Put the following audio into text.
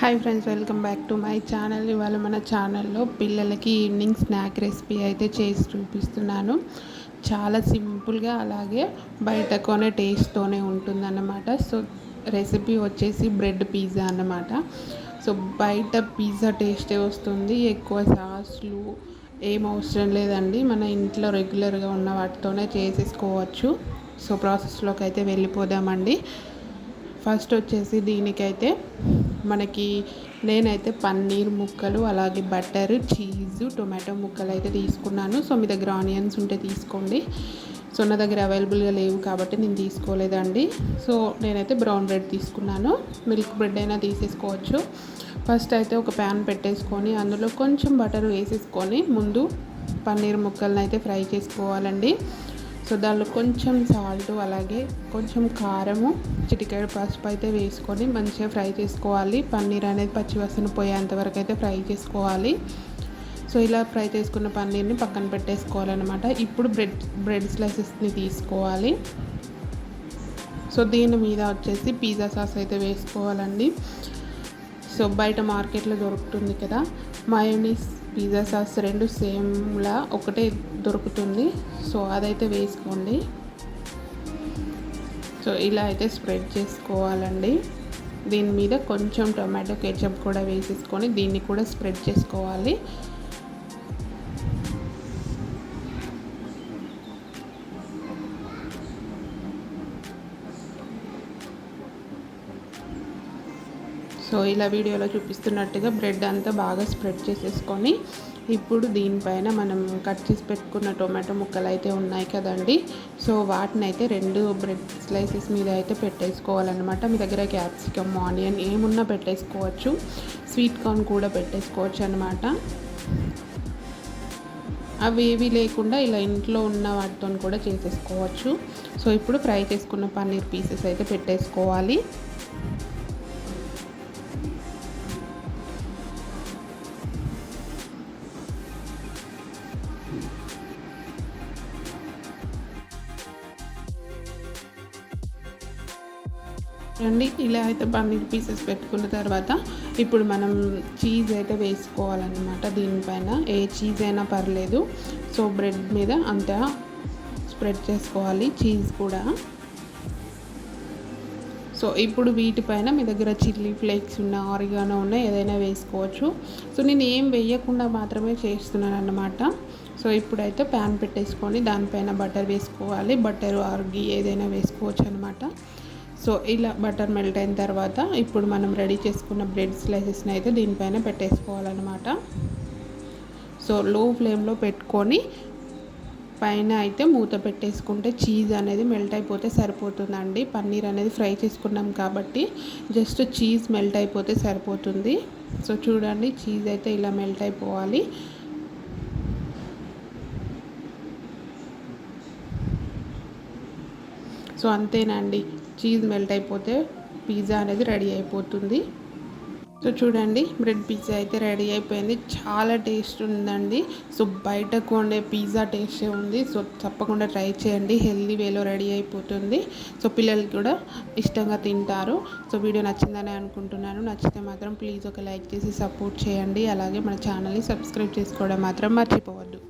Hi friends welcome back to my channel ఇవాళ మన ఛానల్లో పిల్లలకి ఈవినింగ్ స్నాక్ రెసిపీ అయితే చేసి చూపిస్తున్నాను. చాలా సింపుల్గా అలాగే బయట కొనే టేస్ట్తోనే ఉంటుందన్నమాట. సో రెసిపీ వచ్చేసి బ్రెడ్ పిజ్జా అన్నమాట. సో బయట పిజ్జా టేస్టే వస్తుంది ఎక్కువ సాస్లు ఏం అవసరం లేదండి. మన ఇంట్లో రెగ్యులర్గా ఉన్న వాటితోనే చేసేసుకోవచ్చు. సో ప్రాసెస్లోకి అయితే వెళ్ళిపోదామండి. ఫస్ట్ వచ్చేసి దీనికైతే మనకి నేనైతే పన్నీర్ ముక్కలు అలాగే బటర్ చీజు టొమాటో ముక్కలు అయితే తీసుకున్నాను. సో మీ దగ్గర ఆనియన్స్ ఉంటే తీసుకోండి. సో నా దగ్గర అవైలబుల్గా లేవు కాబట్టి నేను తీసుకోలేదండి. సో నేనైతే బ్రౌన్ బ్రెడ్ తీసుకున్నాను. మిల్క్ బ్రెడ్ అయినా తీసేసుకోవచ్చు. ఫస్ట్ అయితే ఒక ప్యాన్ పెట్టేసుకొని అందులో కొంచెం బటర్ వేసేసుకొని ముందు పన్నీర్ ముక్కలను అయితే ఫ్రై చేసుకోవాలండి. సో దానిలో కొంచెం సాల్ట్ అలాగే కొంచెం కారము చిటికాయ పసుపు అయితే వేసుకొని మంచిగా ఫ్రై చేసుకోవాలి. పన్నీర్ అనేది పచ్చివాసన పోయేంతవరకు అయితే ఫ్రై చేసుకోవాలి. సో ఇలా ఫ్రై చేసుకున్న పన్నీర్ని పక్కన పెట్టేసుకోవాలన్నమాట. ఇప్పుడు బ్రెడ్ బ్రెడ్ స్లైసెస్ని తీసుకోవాలి. సో దీని మీద వచ్చేసి పిజ్జా సాస్ అయితే వేసుకోవాలండి. సో బయట మార్కెట్లో దొరుకుతుంది కదా. మయోనీస్ పిజ్జా సాస్ రెండు సేమ్లా ఒకటే దొరుకుతుంది. సో అదైతే వేసుకోండి. సో ఇలా అయితే స్ప్రెడ్ చేసుకోవాలండి. దీని మీద కొంచెం టొమాటో కెచప్ కూడా వేసేసుకొని దీన్ని కూడా స్ప్రెడ్ చేసుకోవాలి. సో ఇలా వీడియోలో చూపిస్తున్నట్టుగా బ్రెడ్ అంతా బాగా స్ప్రెడ్ చేసేసుకొని ఇప్పుడు దీనిపైన మనం కట్ చేసి పెట్టుకున్న టొమాటో ముక్కలు అయితే ఉన్నాయి కదండి. సో వాటిని అయితే రెండు బ్రెడ్ స్లైసెస్ మీద అయితే పెట్టేసుకోవాలన్నమాట. మీ దగ్గర క్యాప్సికమ్ ఆనియన్ ఏమున్నా పెట్టేసుకోవచ్చు. స్వీట్ కార్న్ కూడా పెట్టేసుకోవచ్చు అనమాట అవి ఏవి లేకుండా ఇలా ఇంట్లో ఉన్న వాటితో కూడా చేసేసుకోవచ్చు. సో ఇప్పుడు ఫ్రై చేసుకున్న పన్నీర్ పీసెస్ అయితే పెట్టేసుకోవాలి. రండి ఇలా అయితే పన్నీర్ పీసెస్ పెట్టుకున్న తర్వాత ఇప్పుడు మనం చీజ్ అయితే వేసుకోవాలన్నమాట దీనిపైన. ఏ చీజ్ అయినా పర్లేదు. సో బ్రెడ్ మీద అంతా స్ప్రెడ్ చేసుకోవాలి చీజ్ కూడా. సో ఇప్పుడు వీటిపైన మీ దగ్గర చిల్లీ ఫ్లేక్స్ ఉన్న ఆరిగానో ఉన్న ఏదైనా వేసుకోవచ్చు. సో నేను ఏం వేయకుండా మాత్రమే చేస్తున్నాను అన్నమాట సో ఇప్పుడైతే ప్యాన్ పెట్టేసుకొని దానిపైన బటర్ వేసుకోవాలి. బటర్ ఆర్ గీ ఏదైనా వేసుకోవచ్చు అనమాట సో ఇలా బటర్ మెల్ట్ అయిన తర్వాత ఇప్పుడు మనం రెడీ చేసుకున్న బ్రెడ్ స్లైసెస్ని అయితే దీనిపైన పెట్టేసుకోవాలన్నమాట. సో లో ఫ్లేమ్లో పెట్టుకొని పైన అయితే మూత పెట్టేసుకుంటే చీజ్ అనేది మెల్ట్ అయిపోతే సరిపోతుందండి. పన్నీర్ అనేది ఫ్రై చేసుకున్నాం కాబట్టి జస్ట్ చీజ్ మెల్ట్ అయిపోతే సరిపోతుంది. సో చూడండి చీజ్ అయితే ఇలా మెల్ట్ అయిపోవాలి. సో అంతేనండి. చీజ్ మెల్ట్ అయిపోతే పిజ్జా అనేది రెడీ అయిపోతుంది. సో చూడండి బ్రెడ్ పిజ్జా అయితే రెడీ అయిపోయింది. చాలా టేస్ట్ ఉందండి. సో బయట కొండే పిజ్జా టేస్టే ఉంది. సో తప్పకుండా ట్రై చేయండి. హెల్దీ వేలో రెడీ అయిపోతుంది. సో పిల్లలు కూడా ఇష్టంగా తింటారు. సో వీడియో నచ్చిందని అనుకుంటున్నాను. నచ్చితే మాత్రం ప్లీజ్ ఒక లైక్ చేసి సపోర్ట్ చేయండి. అలాగే మన ఛానల్ని సబ్స్క్రైబ్ చేసుకోవడం మాత్రం మర్చిపోవద్దు.